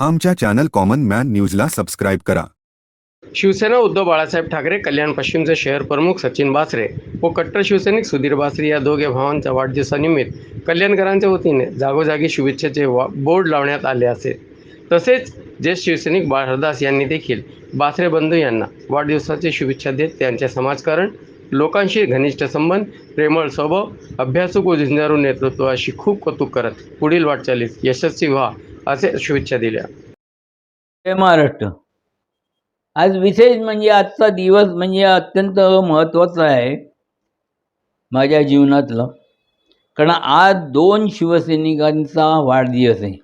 आमच्या channel common man न्यूजला subscribe करा. शिवसेना उद्धव बाळासाहेब ठाकरे कल्याण पश्चिमचे शहर प्रमुख सचिन बासरे व कट्टर शिवसैनिक सुधीर बासरे या दोघे भावांच्या वाढदिवसानिमित्त कल्याणकरांच्या वतीने जागोजागी शुभेच्छेचे बोर्ड लावण्यात आले असेल. तसेच ज्येष्ठ शिवसैनिक बाळहरदास यांनी देखील बासरे बंधू यांना वाढदिवसाची शुभेच्छा देत त्यांचे समाजकारण लोकांशी घनिष्ठ संबंध प्रेमळ स्वभाव अभ्यासू व झुंजारू नेतृत्वाशी खूप कौतुक करत पुढील वाटचालीस यशस्वी व्हा. असे शुभेच्छा दिल्या. जय महाराष्ट्र. आज विशेष म्हणजे आजचा दिवस म्हणजे अत्यंत महत्त्वाचा आहे माझ्या जीवनातलं. कारण आज दोन शिवसैनिकांचा वाढदिवस आहे.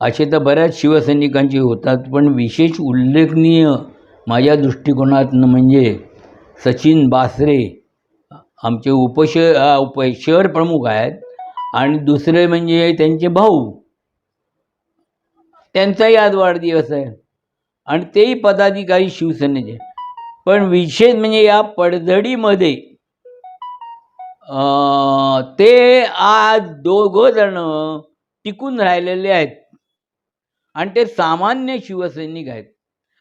असे तर बऱ्याच शिवसैनिकांचे होतात पण विशेष उल्लेखनीय माझ्या दृष्टिकोनातनं म्हणजे सचिन बासरे आमचे उपश उप शहर प्रमुख आहेत. आणि दुसरे म्हणजे त्यांचे भाऊ. त्यांचाही आज वाढदिवस आहे. आणि तेही पदाधिकारी शिवसेनेचे. पण विशेष म्हणजे या पडझडीमध्ये ते आज दोघं जण टिकून राहिलेले आहेत. आणि ते सामान्य शिवसैनिक आहेत.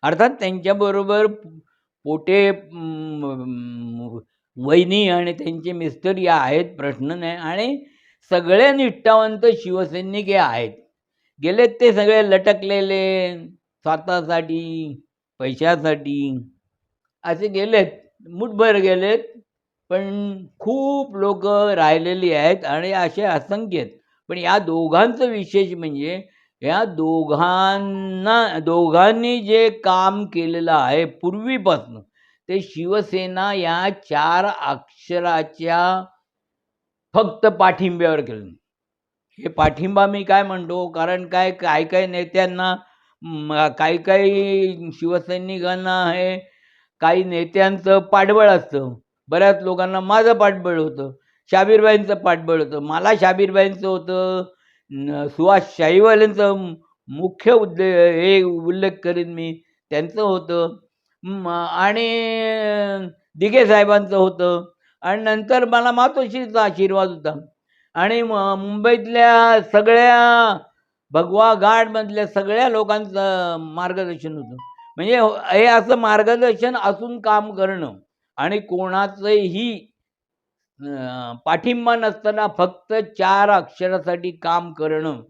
अर्थात त्यांच्याबरोबर पोटे वहिनी आणि त्यांचे मिस्टर या आहेत प्रश्न नाही. आणि सगळे निष्ठावंत शिवसैनिक हे आहेत. गेलेत ते सगळे लटकलेले स्वतःसाठी पैशासाठी. असे गेलेत मुठभर गेलेत पण खूप लोक राहिलेली आहेत आणि असे असंख्य आहेत. पण या दोघांचं विशेष म्हणजे या दोघांना दोघांनी जे काम केलेलं आहे पूर्वीपासून ते शिवसेना या चार अक्षराच्या फक्त पाठिंब्यावर केलं. हे पाठिंबा मी काय म्हणतो? कारण काय काय काय नेत्यांना काही काही शिवसैनिकांना हे काही नेत्यांचं पाठबळ असतं. बऱ्याच लोकांना माझं पाठबळ होतं. शाबीरबाईंचं पाठबळ होतं. मला शाबीरबाईंचं होतं. सुहास शाहीवाल्यांचं मुख्य उद्दे हे उल्लेख करीन मी. त्यांचं होतं. आणि दिघे साहेबांचं होतं. आणि नंतर मला मातोश्रीचा आशीर्वाद होता. आणि म- मुंबईतल्या सगळ्या भगवा गाडमधल्या सगळ्या लोकांचं मार्गदर्शन होतं. म्हणजे हे असं मार्गदर्शन असून काम करणं आणि कोणाचंही पाठिंबा नसताना फक्त चार अक्षरासाठी काम करणं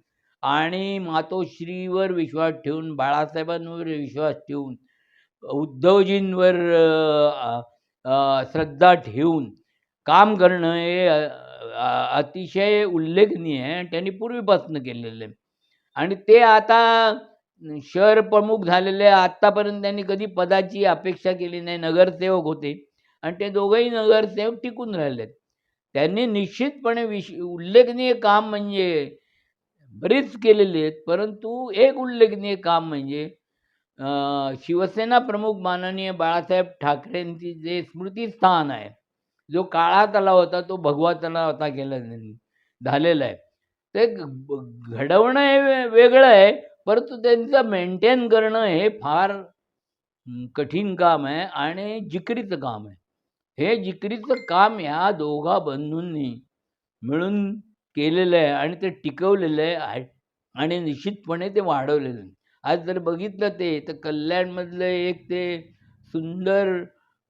आणि मातोश्रीवर विश्वास ठेवून बाळासाहेबांवर विश्वास ठेवून उद्धवजींवर श्रद्धा ठेवून काम करणं हे अतिशय उल्लेखनीय आहे आणि त्यांनी पूर्वीपासून केलेलं आहे. आणि ते आता शहर प्रमुख झालेले आत्तापर्यंत त्यांनी कधी पदाची अपेक्षा केली नाही. नगरसेवक होते. आणि ते दोघंही नगरसेवक टिकून राहिलेत त्यांनी निश्चितपणे विश उल्लेखनीय काम म्हणजे बरीच केलेली आहेत. परंतु एक उल्लेखनीय काम म्हणजे शिवसेना प्रमुख माननीय बाळासाहेब ठाकरेंची जे स्मृतीस्थान आहे जो काळा तलाव होता तो भगवा तलाव आता केला झालेला आहे. ते घडवणं हे वेगळं आहे परंतु त्यांचं मेंटेन करणं हे फार कठीण काम आहे आणि जिकरीचं काम आहे. हे जिकरीचं काम ह्या दोघा बंधूंनी मिळून केलेलं आहे आणि ते टिकवलेलं आहे आणि निश्चितपणे ते वाढवलेलं आहे. आज जर बघितलं ते तर कल्याणमधलं एक ते सुंदर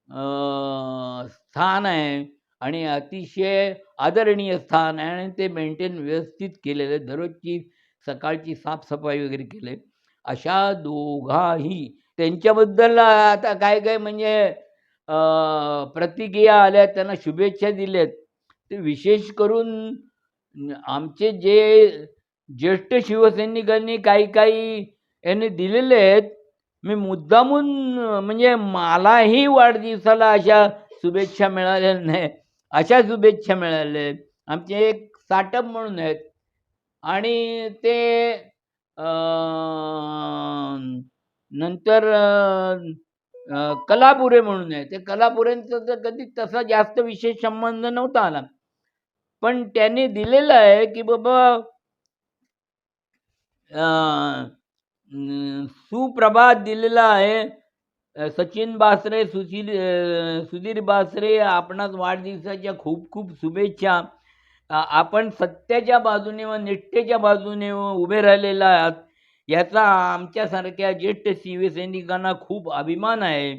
स्थान आहे आणि अतिशय आदरणीय स्थान आहे आणि ते मेंटेन व्यवस्थित केलेलं आहे दररोजची सकाळची साफसफाई वगैरे केले. अशा दोघाही त्यांच्याबद्दल आता काय काय म्हणजे प्रतिक्रिया आल्या त्यांना शुभेच्छा दिल्यात. ते विशेष करून आमचे जे ज्येष्ठ शिवसैनिकांनी काही काही यांनी दिलेले आहेत मी मुद्दामून म्हणजे मलाही वाढदिवसाला अशा शुभेच्छा मिळाल्या नाही अशा शुभेच्छा मिळाल्या. आहेत आमचे एक साटप म्हणून आहेत. आणि ते नंतर कलापुरे म्हणून आहे ते कलापुरेंचा तर कधी तसा जास्त विशेष संबंध नव्हता आला. पण त्यांनी दिलेलं आहे की बाबा सुप्रभात दिलेला आहे. सचिन बासरे सुशील सुधीर बासरे आपणास वाढदिवसाच्या खूप खूप शुभेच्छा. आपण सत्याच्या बाजूने व निष्ठेच्या बाजूने व उभे राहिलेला आहात. याचा आमच्यासारख्या ज्येष्ठ शिवसैनिकांना खूप अभिमान आहे.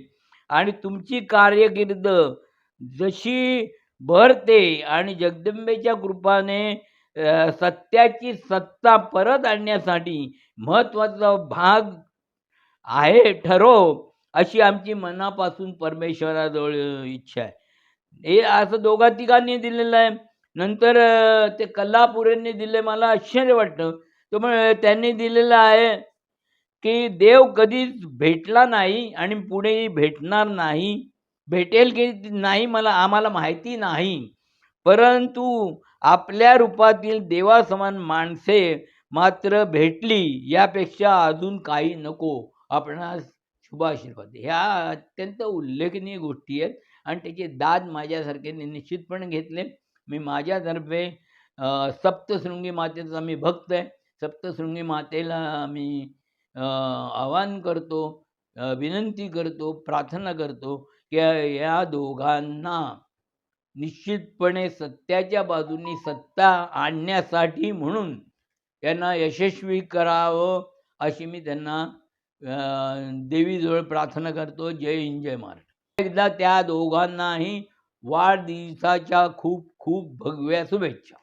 आणि तुमची कार्यकिर्द जशी भरते आणि जगदंबेच्या कृपाने सत्याची सत्ता परत आणण्यासाठी महत्त्वाचा भाग आहे ठरव अशी आमची मनापासून परमेश्वराजवळ इच्छा आहे. हे असं दोघा तिघांनी दिलेलं आहे. नंतर ते कल्लापुरेंनी दिले मला आश्चर्य वाटतं. त्यामुळे त्यांनी दिलेलं आहे की देव कधीच भेटला नाही आणि पुढेही भेटणार नाही. भेटेल की नाही मला आम्हाला माहिती नाही. परंतु आपल्या रूपातील देवासमान माणसे मात्र भेटली यापेक्षा अजून काही नको. आपणास शुभाशीर्वाद ह्या अत्यंत उल्लेखनीय गोष्टी आहेत आणि त्याचे दाद माझ्यासारख्याने निश्चितपणे घेतले. मी माझ्यातर्फे सप्तशृंगी मातेचा मी भक्त आहे. सप्तशृंगी मातेला मी आवाहन करतो विनंती करतो प्रार्थना करतो की या दोघांना निश्चितपणे सत्याच्या बाजूनी सत्ता आणण्यासाठी म्हणून त्यांना यशस्वी करावं अशी मी त्यांना देवीजवळ प्रार्थना करतो. जय हिंद जय महाराष्ट्र. एकदा त्या दोघांनाही वाढदिवसाच्या खूप खूप भगव्या शुभेच्छा.